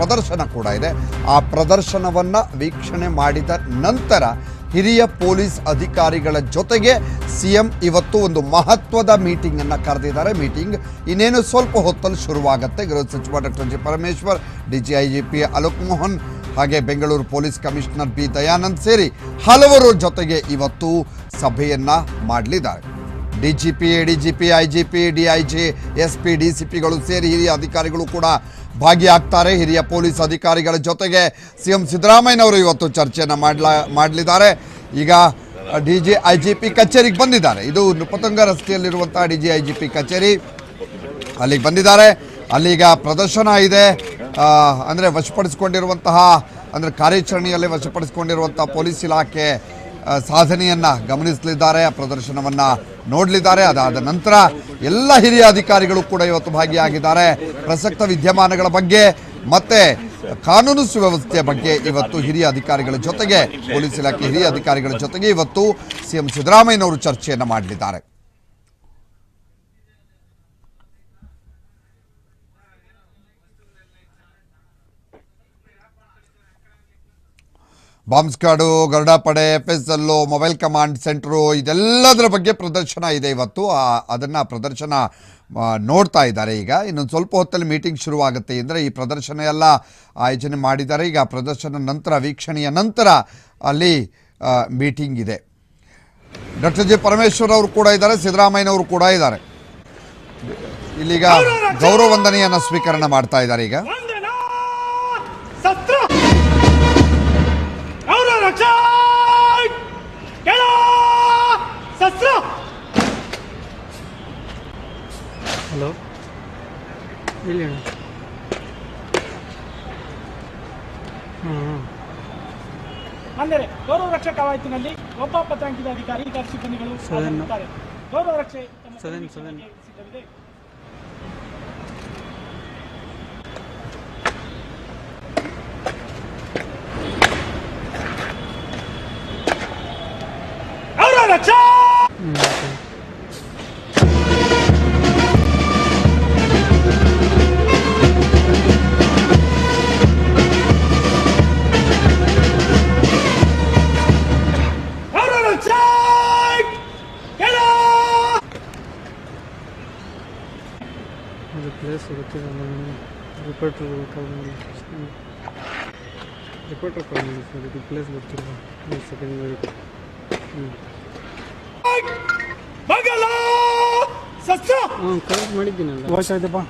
ಪ್ರದರ್ಶನ ಕೂಡ ಇದೆ. ಆ ಪ್ರದರ್ಶನವನ್ನು ವೀಕ್ಷಣೆ ಮಾಡಿದ ನಂತರ ಹಿರಿಯ ಪೊಲೀಸ್ ಅಧಿಕಾರಿಗಳ ಜೊತೆಗೆ ಸಿಎಂ ಇವತ್ತು ಒಂದು ಮಹತ್ವದ ಮೀಟಿಂಗನ್ನು ಕರೆದಿದ್ದಾರೆ. ಮೀಟಿಂಗ್ ಇನ್ನೇನು ಸ್ವಲ್ಪ ಹೊತ್ತಲ್ಲಿ ಶುರುವಾಗುತ್ತೆ. ಗೃಹ ಸಚಿವ doctor G Parameshwar D G G Alok Mohan ಹಾಗೆ Bengaluru police commissioner B Dayanand ಸೇರಿ ಹಲವರು ಜೊತೆಗೆ ಇವತ್ತು ಸಭೆಯನ್ನ ಮಾಡಲಿದ್ದಾರೆ. DGP, ADGP, IGP, DIG S P D C ಪಿಗಳು ಸೇರಿ ಹಿರಿಯ ಅಧಿಕಾರಿಗಳು ಕೂಡ ಭಾಗಿಯಾಗ್ತಾರೆ. ಹಿರಿಯ ಪೊಲೀಸ್ ಅಧಿಕಾರಿಗಳ ಜೊತೆಗೆ ಸಿ ಎಂ ಸಿದ್ದರಾಮಯ್ಯನವರು ಇವತ್ತು ಚರ್ಚೆಯನ್ನು ಮಾಡಲಾ, ಮಾಡಲಿದ್ದಾರೆ. ಈಗ D G I G P ಕಚೇರಿಗೆ ಬಂದಿದ್ದಾರೆ. ಇದು Nrupatunga ರಸ್ತೆಯಲ್ಲಿರುವಂಥ D G I G P ಕಚೇರಿ ಅಲ್ಲಿಗೆ ಬಂದಿದ್ದಾರೆ. ಅಲ್ಲಿಗ ಪ್ರದರ್ಶನ ಇದೆ. ಅಂದರೆ ವಶಪಡಿಸಿಕೊಂಡಿರುವಂತಹ, ಅಂದರೆ ಕಾರ್ಯಾಚರಣೆಯಲ್ಲಿ ವಶಪಡಿಸಿಕೊಂಡಿರುವಂಥ ಪೊಲೀಸ್ ಇಲಾಖೆ ಸಾಧನೆಯನ್ನು ಗಮನಿಸಲಿದ್ದಾರೆ. ಆ ಪ್ರದರ್ಶನವನ್ನ ನೋಡಲಿದ್ದಾರೆ. ಅದಾದ ನಂತರ ಎಲ್ಲ ಹಿರಿಯ ಅಧಿಕಾರಿಗಳು ಕೂಡ ಇವತ್ತು ಭಾಗಿಯಾಗಿದ್ದಾರೆ. ಪ್ರಸಕ್ತ ವಿದ್ಯಮಾನಗಳ ಬಗ್ಗೆ ಮತ್ತೆ ಕಾನೂನು ಸುವ್ಯವಸ್ಥೆಯ ಬಗ್ಗೆ ಇವತ್ತು ಹಿರಿಯ ಅಧಿಕಾರಿಗಳ ಜೊತೆಗೆ, ಪೊಲೀಸ್ ಇಲಾಖೆ ಹಿರಿಯ ಅಧಿಕಾರಿಗಳ ಜೊತೆಗೆ ಇವತ್ತು ಸಿಎಂ ಸಿದ್ದರಾಮಯ್ಯನವರು ಚರ್ಚೆಯನ್ನು ಮಾಡಲಿದ್ದಾರೆ. ಬಾಂಬ್ ಸ್ಕ್ವಾಡು, ಗರುಡಾ ಪಡೆ F S L mobile command centre, ಇದೆಲ್ಲದರ ಬಗ್ಗೆ ಪ್ರದರ್ಶನ ಇದೆ ಇವತ್ತು. ಅದನ್ನು ಅದನ್ನ ಪ್ರದರ್ಶನ ನೋಡ್ತಾ ಇದ್ದಾರೆ ಈಗ. ಇನ್ನೊಂದು ಸ್ವಲ್ಪ ಹೊತ್ತಲ್ಲಿ ಮೀಟಿಂಗ್ ಶುರುವಾಗುತ್ತೆ ಅಂದರೆ ಈ ಪ್ರದರ್ಶನ ಎಲ್ಲ ಆಯೋಜನೆ ಮಾಡಿದ್ದಾರೆ. ಈಗ ಪ್ರದರ್ಶನ ನಂತರ, ವೀಕ್ಷಣೆಯ ನಂತರ ಅಲ್ಲಿ ಮೀಟಿಂಗ್ ಇದೆ. Doctor G. ಪರಮೇಶ್ವರ್ ಅವರು ಕೂಡ ಇದ್ದಾರೆ, ಸಿದ್ದರಾಮಯ್ಯನವರು ಕೂಡ ಇದ್ದಾರೆ. ಇಲ್ಲಿಗ ಗೌರವ ವಂದನೆಯನ್ನು ಸ್ವೀಕರಣೆ ಮಾಡ್ತಾ ಇದ್ದಾರೆ ಈಗ. ಹಲೋ. ಇಲ್ಲಿ ಹ್ಞೂ ಹ್ಞೂ ಅಂದರೆ ಗೌರವ ರಕ್ಷಾ ಕವಾಯತಿನಲ್ಲಿ ಒಬ್ಬ ಪತ್ರಾಂಕಿತ ಅಧಿಕಾರಿ ಇತರ ಸಿಬ್ಬಂದಿಗಳು. ಗೌರವ ರಕ್ಷೆ ತಮ್ಮ ಸದನ್ ಸಿದ್ಧವಿದೆ ಗೌರವ ರಕ್ಷಾ! ಪ್ಲೇಸ್ ಗೊತ್ತಿಲ್ಲ ನನಗೆ ರಿಪೋರ್ಟರ್ ರಿಪೋರ್ಟರ್ ಸರ್ ಇದು ಪ್ಲೇಸ್ ಗೊತ್ತಿಲ್ಲ. ಒಂದು ಸೆಕೆಂಡ್ ಹ್ಞೂ ಮಗಲ ಶಸ್ತ್ರ ಹಾಂ ಕರೆಕ್ಟ್ ಮಾಡಿದ್ದೀನಲ್ಲ. ವಾಯ್ಸ್ ಆಯ್ತಪ್ಪ